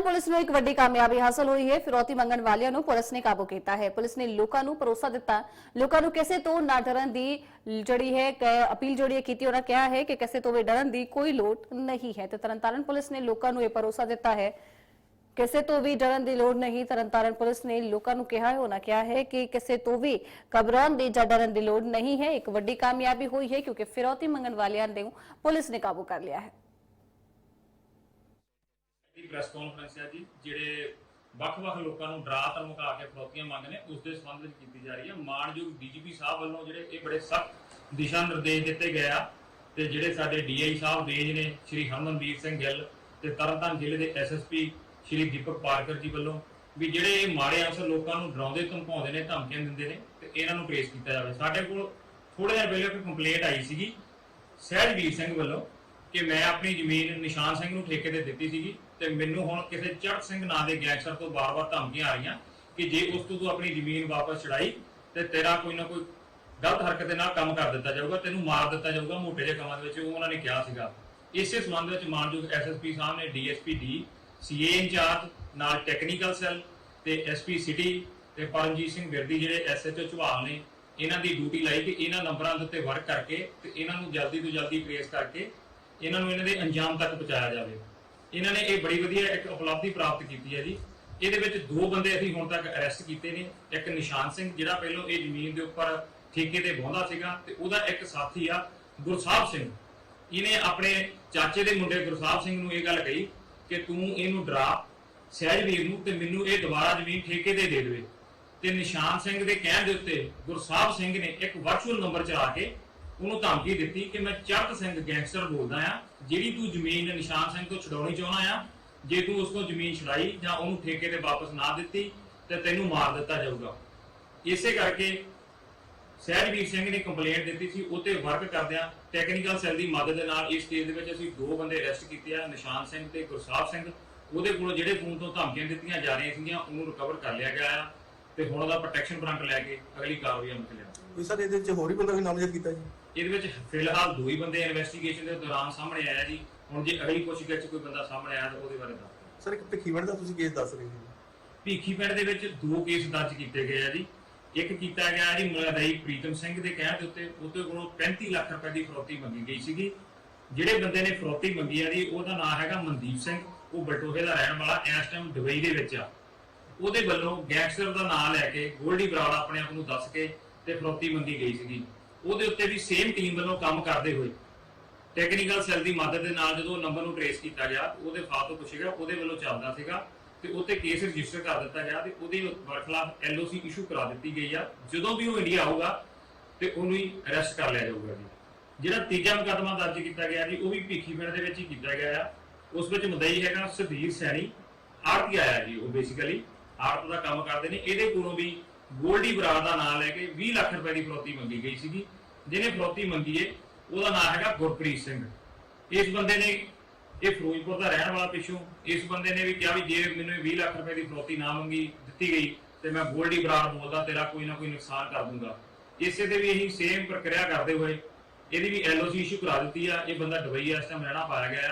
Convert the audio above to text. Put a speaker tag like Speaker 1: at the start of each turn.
Speaker 1: Tarn Taran police ਨੂੰ ਇੱਕ ਵੱਡੀ ਕਾਮਯਾਬੀ ਹਾਸਲ ਹੋਈ ਹੈ ਫਿਰੌਤੀ ਮੰਗਣ ਵਾਲਿਆਂ ਨੂੰ ਪੁਲਿਸ ਨੇ ਕਾਬੂ ਕੀਤਾ ਹੈ ਪੁਲਿਸ ਨੇ ਲੋਕਾਂ ਨੂੰ ਭਰੋਸਾ ਦਿੱਤਾ ਲੋਕਾਂ ਨੂੰ ਕਿਸੇ ਤੋਂ ਨਾ ਡਰਨ ਦੀ ਜਿਹੜੀ ਹੈ ਕ- ਅਪੀਲ ਜਿਹੜੀ ਹੈ ਕੀਤੀ ਉਹਨਾਂ ਕਿਹਾ ਹੈ ਕਿ ਕਿਸੇ ਤੋਂ ਵੀ ਡਰਨ ਦੀ ਕੋਈ ਲੋੜ ਨਹੀਂ ਹੈ ਤੇ ਤਰਨਤਾਰਨ ਪੁਲਿਸ ਨੇ ਲੋਕਾਂ ਨੂੰ ਇਹ ਭਰੋਸਾ ਦਿੱਤਾ ਹੈ ਕਿਸੇ ਤੋਂ ਵੀ ਡਰਨ ਦੀ ਲੋੜ ਨਹੀਂ ਤਰਨਤਾਰਨ ਪੁਲਿਸ ਨੇ ਲੋਕਾਂ ਨੂੰ ਕਿਹਾ ਹੈ ਉਹਨਾਂ ਕਿਹਾ ਹੈ ਕਿ ਕਿਸੇ ਤੋਂ ਵੀ ਘਬਰਾਉਣ ਦੀ ਜਾਂ ਡਰਨ ਦੀ ਲੋੜ ਨਹੀਂ ਹੈ ਇੱਕ ਵੱਡੀ ਕਾਮਯਾਬੀ ਹੋਈ ਹੈ ਕਿਉਂਕਿ ਫਿਰੌਤੀ ਮੰਗਣ ਵਾਲਿਆਂ ਨੂੰ ਪੁਲਿਸ ਨੇ ਕਾਬੂ ਕਰ ਲਿਆ ਹੈ
Speaker 2: ਦੀ ਪ੍ਰੈਸ ਕਾਨਫਰੰਸ ਹੈ ਜੀ, ਜਿਹੜੇ ਵੱਖ-ਵੱਖ ਲੋਕਾਂ ਨੂੰ ਡਰਾ ਧਮਕਾ ਕੇ ਫਰੋਤੀਆਂ ਮੰਗਦੇ ਨੇ, ਉਸ ਦੇ ਸੰਬੰਧ ਵਿੱਚ ਕੀਤੀ ਜਾ ਰਹੀ ਹੈ। ਮਾਨਯੋਗ ਡੀਜੀਪੀ ਸਾਹਿਬ ਵੱਲੋਂ ਜਿਹੜੇ ਇਹ ਬੜੇ ਸਖਤ ਦਿਸ਼ਾ ਨਿਰਦੇਸ਼ ਦਿੱਤੇ ਗਏ ਆ ਤੇ ਜਿਹੜੇ ਸਾਡੇ ਡੀਆਈ ਸਾਹਿਬ ਰੇਂਜ ਨੇ ਸ਼੍ਰੀ ਹਰਮਨਵੀਰ ਸਿੰਘ ਗਿੱਲ ਤੇ ਤਰਨਤਾਰਨ ਜ਼ਿਲ੍ਹੇ ਦੇ ਐਸਐਸਪੀ ਸ਼੍ਰੀ ਦੀਪਕ ਪਾਰਕਰ ਜੀ ਵੱਲੋਂ ਵੀ ਜਿਹੜੇ ਇਹ ਮਾੜੇ ਅਫਸਰ ਲੋਕਾਂ ਨੂੰ ਡਰਾਉਂਦੇ, ਧਮਕਾਉਂਦੇ ਨੇ, ਧਮਕੀਆਂ ਦਿੰਦੇ ਨੇ ਤੇ ਇਹਨਾਂ ਨੂੰ ਟ੍ਰੇਸ ਕੀਤਾ ਜਾਵੇ। ਸਾਡੇ ਕੋਲ ਥੋੜੇ ਦਿਨ ਪਹਿਲਾਂ ਇੱਕ ਕੰਪਲੇਂਟ ਆਈ ਸੀਗੀ। ਸਹਿਜਵੀਰ ਸਿੰਘ ਵੱਲੋਂ ਕਿ ਮੈਂ ਆਪਣੀ ਜ਼ਮੀਨ ਨਿਸ਼ਾਨ ਸਿੰਘ ਨੂੰ ਠੇਕੇ ਤੇ ਦਿੱਤੀ ਸੀਗੀ ਤੇ ਮੈਨੂੰ ਹੁਣ ਕਿਸੇ ਚੜ੍ਹ ਸਿੰਘ ਨਾਂ ਦੇ ਗੈਂਗਸਟਰ ਤੋਂ ਬਾਰ-ਬਾਰ ਧਮਕੀਆਂ ਆ ਰਹੀਆਂ ਕਿ ਜੇ ਉਸ ਤੋਂ ਤੂੰ ਆਪਣੀ ਜ਼ਮੀਨ ਵਾਪਸ ਛੜਾਈ ਤੇ ਤੇਰਾ ਕੋਈ ਨਾ ਕੋਈ ਗਲਤ ਹਰਕਤ ਦੇ ਨਾਲ ਕੰਮ ਕਰ ਦਿੱਤਾ ਜਾਊਗਾ, ਤੈਨੂੰ ਮਾਰ ਦਿੱਤਾ ਜਾਊਗਾ ਮੋਟੇ ਜਿਹੇ ਕੰਮਾਂ ਦੇ ਵਿੱਚ, ਉਹ ਉਹਨਾਂ ਨੇ ਕਿਹਾ ਸੀਗਾ। ਇਸੇ ਸੰਬੰਧ ਵਿੱਚ ਮਾਨਯੋਗ ਐਸਐਸਪੀ ਸਾਹਿਬ ਨੇ ਡੀਐਸਪੀ ਡੀ ਸੀਏ ਇੰਚਾਰਜ, ਨਾਲ ਟੈਕਨੀਕਲ ਸੈੱਲ ਤੇ ਐਸਪੀ ਸਿਟੀ ਤੇ ਪਰਮਜੀਤ ਸਿੰਘ ਵਿਰਦੀ ਜਿਹੜੇ ਐਸਐਚਓ ਝਵਾਲ ਨੇ, ਇਹਨਾਂ ਦੀ ਡਿਊਟੀ ਲਾਈ ਕਿ ਇਹਨਾਂ ਨੰਬਰਾਂ ਦੇ ਉੱਤੇ ਵਰਕ ਕਰਕੇ ਤੇ ਇਹਨਾਂ ਨੂੰ ਜਲਦੀ ਤੋਂ ਜਲਦੀ ਟ੍ਰੇਸ ਕਰਕੇ ਇਹਨਾਂ ਨੂੰ ਇਹਨਾਂ ਦੇ ਅੰਜਾਮ ਤੱਕ ਪਹੁੰਚਾਇਆ ਜਾਵੇ। ਇਹਨਾਂ ਨੇ ਇਹ ਬੜੀ ਵਧੀਆ ਇੱਕ ਉਪਲਬਧੀ ਪ੍ਰਾਪਤ ਕੀਤੀ ਹੈ ਜੀ। ਇਹਦੇ ਵਿੱਚ ਦੋ ਬੰਦੇ ਅਸੀਂ ਹੁਣ ਤੱਕ ਅਰੈਸਟ ਕੀਤੇ ਨੇ। ਇੱਕ ਨਿਸ਼ਾਨ ਸਿੰਘ, ਜਿਹੜਾ ਪਹਿਲਾਂ ਇਹ ਜ਼ਮੀਨ ਦੇ ਉੱਪਰ ਠੇਕੇ ਤੇ ਬਹੁੰਦਾ ਸੀਗਾ ਤੇ ਉਹਦਾ ਇੱਕ ਸਾਥੀ ਆ, ਗੁਰਸਾਹਿਬ ਸਿੰਘ। ਇਹਨੇ ਆਪਣੇ ਚਾਚੇ ਦੇ ਮੁੰਡੇ ਗੁਰਸਾਹਿਬ ਸਿੰਘ ਨੂੰ ਇਹ ਗੱਲ ਕਹੀ ਕਿ ਤੂੰ ਇਹਨੂੰ ਡਰਾ ਸਹਿਜਵੀਰ ਨੂੰ ਤੇ ਮੈਨੂੰ ਇਹ ਦੁਬਾਰਾ ਜ਼ਮੀਨ ਠੇਕੇ ਤੇ ਦੇ ਦੇਵੇ। ਤੇ ਨਿਸ਼ਾਨ ਸਿੰਘ ਦੇ ਕਹਿਣ ਦੇ ਉੱਤੇ ਗੁਰਸਾਹਿਬ ਸਿੰਘ ਨੇ ਇੱਕ ਵਰਚੁਅਲ ਨੰਬਰ ਚਲਾ ਕੇ ਉਹਨੂੰ ਧਮਕੀ ਦਿੱਤੀ ਕਿ ਮੈਂ ਚੜਤ ਸਿੰਘ ਗੈਂਗਸਟਰ ਬੋਲਦਾ ਆ, ਜਿਹੜੀ ਤੂੰ ਜ਼ਮੀਨ ਨਿਸ਼ਾਨ ਸਿੰਘ ਤੋਂ ਛਡਾਉਣੀ ਚਾਹੁੰਦਾ ਆ, ਜੇ ਤੂੰ ਉਸ ਤੋਂ ਜ਼ਮੀਨ ਛਡਾਈ ਜਾਂ ਉਹਨੂੰ ਠੇਕੇ ਤੇ ਵਾਪਸ ਨਾ ਦਿੱਤੀ, ਤੇ ਤੈਨੂੰ ਮਾਰ ਦਿੱਤਾ ਜਾਊਗਾ। ਇਸੇ ਕਰਕੇ ਸਹਿਜਵੀਰ ਸਿੰਘ ਨੇ ਕੰਪਲੇਂਟ ਦਿੱਤੀ ਸੀ, ਉਤੇ ਵਰਕ ਕਰਦਿਆਂ ਟੈਕਨੀਕਲ ਸੈੱਲ ਦੀ ਮਦਦ ਦੇ ਨਾਲ ਇਸ ਕੇਸ ਦੇ ਵਿੱਚ ਅਸੀਂ ਦੋ ਬੰਦੇ ਅਰੈਸਟ ਕੀਤੇ ਆ, ਨਿਸ਼ਾਨ ਸਿੰਘ ਤੇ ਗੁਰਸਾਹਿਬ ਸਿੰਘ। ਉਹਦੇ ਕੋਲੋਂ ਜਿਹੜੇ ਫੋਨ ਤੋਂ ਧਮਕੀਆਂ ਦਿੱਤੀਆਂ ਜਾ ਰਹੀਆਂ ਸੀਗੀਆਂ, ਉਹਨੂੰ ਰਿਕਵਰ ਕਰ ਲਿਆ ਗਿਆ ਆ। ਤੇ ਹੁਣ ਉਹਦਾ ਪ੍ਰੋਟੈਕਸ਼ਨ ਵਾਰੰਟ ਲੈ ਕੇ ਅਗਲੀ ਕਾਰਵਾਈ ਅਮਲ ਚ ਲਿਆ
Speaker 3: ਕੋਈ ਸਰ ਇਹਦੇ ਵਿੱਚ ਹੋਰ ਵੀ ਬੰਦਾ ਵੀ ਨਾਮਜ਼ਦ ਕੀਤਾ ਜੀ?
Speaker 2: ਇਹਦੇ ਵਿੱਚ ਫਿਲਹਾਲ ਦੋ ਹੀ ਬੰਦੇ ਇਨਵੈਸਟੀਗੇਸ਼ਨ ਦੇ ਦੌਰਾਨ ਸਾਹਮਣੇ ਆਇਆ ਜੀ। ਹੁਣ ਜੇ ਅਗਲੀ ਪੁੱਛਗਿੱਛ 'ਚ ਕੋਈ ਬੰਦਾ ਸਾਹਮਣੇ ਆਇਆ ਤਾਂ ਉਹਦੇ ਬਾਰੇ ਦੱਸ
Speaker 3: ਸਰ ਇੱਕ ਭਿੱਖੀਵਿੰਡ ਦਾ ਤੁਸੀਂ ਕੇਸ ਦੱਸ ਰਹੇ ਸੀ
Speaker 2: ਭੀਖੀ ਪਿੰਡ ਦੇ ਵਿੱਚ ਦੋ ਕੇਸ ਦਰਜ ਕੀਤੇ ਗਏ ਆ ਜੀ। ਇੱਕ ਕੀਤਾ ਗਿਆ ਜੀ ਮਲਦਈ ਪ੍ਰੀਤਮ ਸਿੰਘ ਦੇ ਕਹਿਣ ਦੇ ਉੱਤੇ ਉਹਦੇ ਕੋਲੋਂ 35 ਲੱਖ ਰੁਪਏ ਦੀ ਫਰੋਤੀ ਮੰਗੀ ਗਈ ਸੀਗੀ। ਜਿਹੜੇ ਬੰਦੇ ਨੇ ਫਰੋਤੀ ਮੰਗੀ ਆ ਜੀ ਉਹਦਾ ਨਾਮ ਹੈਗਾ ਮਨਦੀਪ ਸਿੰਘ। ਉਹ ਬਲਟੋਹੇ ਦਾ ਰਹਿਣ ਵਾਲਾ ਇਸ ਟਾਈਮ ਦੁਬਈ ਦੇ ਵਿੱਚ ਆ। ਉਹਦੇ ਵੱਲੋਂ ਗੈਂਗਸਟਰ ਦਾ ਨਾਮ ਲੈ ਕੇ ਗੋਲਡੀ ਬਰਾੜ ਆਪਣੇ ਆਪ ਨੂੰ ਦੱਸ ਕੇ ਤੇ ਫਰੋਤੀ ਮੰਗੀ ਗਈ ਸੀਗੀ। ਉਹਦੇ ਉੱਤੇ ਵੀ ਸੇਮ ਟੀਮ ਵੱਲੋਂ ਕੰਮ ਕਰਦੇ ਹੋਏ ਟੈਕਨੀਕਲ ਸੈੱਲ ਦੀ ਮਦਦ ਦੇ ਨਾਲ ਜਦੋਂ ਨੰਬਰ ਨੂੰ ਟ੍ਰੇਸ ਕੀਤਾ ਗਿਆ, ਉਹਦੇ ਫਾਹ ਤੋਂ ਗਿਆ, ਉਹਦੇ ਵੱਲੋਂ ਚੱਲਦਾ ਸੀਗਾ ਤੇ ਉੱਤੇ ਕੇਸ ਰਜਿਸਟਰ ਕਰ ਦਿੱਤਾ ਗਿਆ ਤੇ ਉਹਦੇ ਖਿਲਾਫ ਐਲਓਸੀ ਇਸ਼ੂ ਕਰਾ ਦਿੱਤੀ ਗਈ ਆ। ਜਦੋਂ ਵੀ ਉਹ ਇੰਡੀਆ ਆਊਗਾ ਤੇ ਉਹਨੂੰ ਹੀ ਅਰੈਸਟ ਕਰ ਲਿਆ ਜਾਊਗਾ ਜੀ। ਜਿਹੜਾ ਤੀਜਾ ਮੁਕੱਦਮਾ ਦਰਜ ਕੀਤਾ ਗਿਆ ਜੀ, ਉਹ ਵੀ ਭੀਖੀ ਪਿੰਡ ਦੇ ਵਿੱਚ ਹੀ ਕੀਤਾ ਗਿਆ ਆ। ਉਸ ਵਿੱਚ ਮਦਈ ਹੈਗਾ ਸੁਧੀਰ ਸੈਣੀ ਆਰਤੀ ਆਇਆ ਜੀ, ਉਹ ਬੇਸਿਕਲੀ ਆਰਤ ਦਾ ਕੰਮ ਕਰਦੇ ਨੇ, ਇਹਦੇ ਕੋਲੋਂ ਵੀ ਗੋਲਡੀ ਬਰਾੜ ਦਾ ਨਾਮ ਲੈ ਕੇ 20 ਲੱਖ ਰੁਪਏ ਦੀ ਫਰੋਤੀ ਮੰਗੀ ਗਈ ਸੀਗੀ। ਜਿਹਨੇ ਫਰੋਤੀ ਮੰਗੀ ਏ, ਉਹਦਾ ਨਾਮ ਹੈਗਾ ਗੁਰਪ੍ਰੀਤ ਸਿੰਘ। ਇਸ ਬੰਦੇ ਨੇ, ਇਹ ਫਿਰੋਜ਼ਪੁਰ ਦਾ ਰਹਿਣ ਵਾਲਾ ਪਿੱਛੋਂ, ਇਸ ਬੰਦੇ ਨੇ ਵੀ ਕਿਹਾ ਵੀ ਜੇ ਮੈਨੂੰ ਇਹ 20 ਲੱਖ ਰੁਪਏ ਦੀ ਫਰੋਤੀ ਨਾ ਮੰਗੀ, ਦਿੱਤੀ ਗਈ, ਤੇ ਮੈਂ ਗੋਲਡੀ ਬਰਾੜ ਬੋਲਦਾ, ਤੇਰਾ ਕੋਈ ਨਾ ਕੋਈ ਨੁਕਸਾਨ ਕਰ ਦੂੰਗਾ। ਇਸੇ 'ਤੇ ਵੀ ਅਸੀਂ ਸੇਮ ਪ੍ਰਕਿਰਿਆ ਕਰਦੇ ਹੋਏ, ਇਹਦੀ ਵੀ ਐਲਓਸੀ ਇਸ਼ੂ ਕਰਾ ਦਿੱਤੀ ਆ, ਇਹ ਬੰਦਾ ਦੁਬਈ ਇਸ ਟਾਈਮ ਰਹਿਣਾ ਪਾਇਆ ਗਿਆ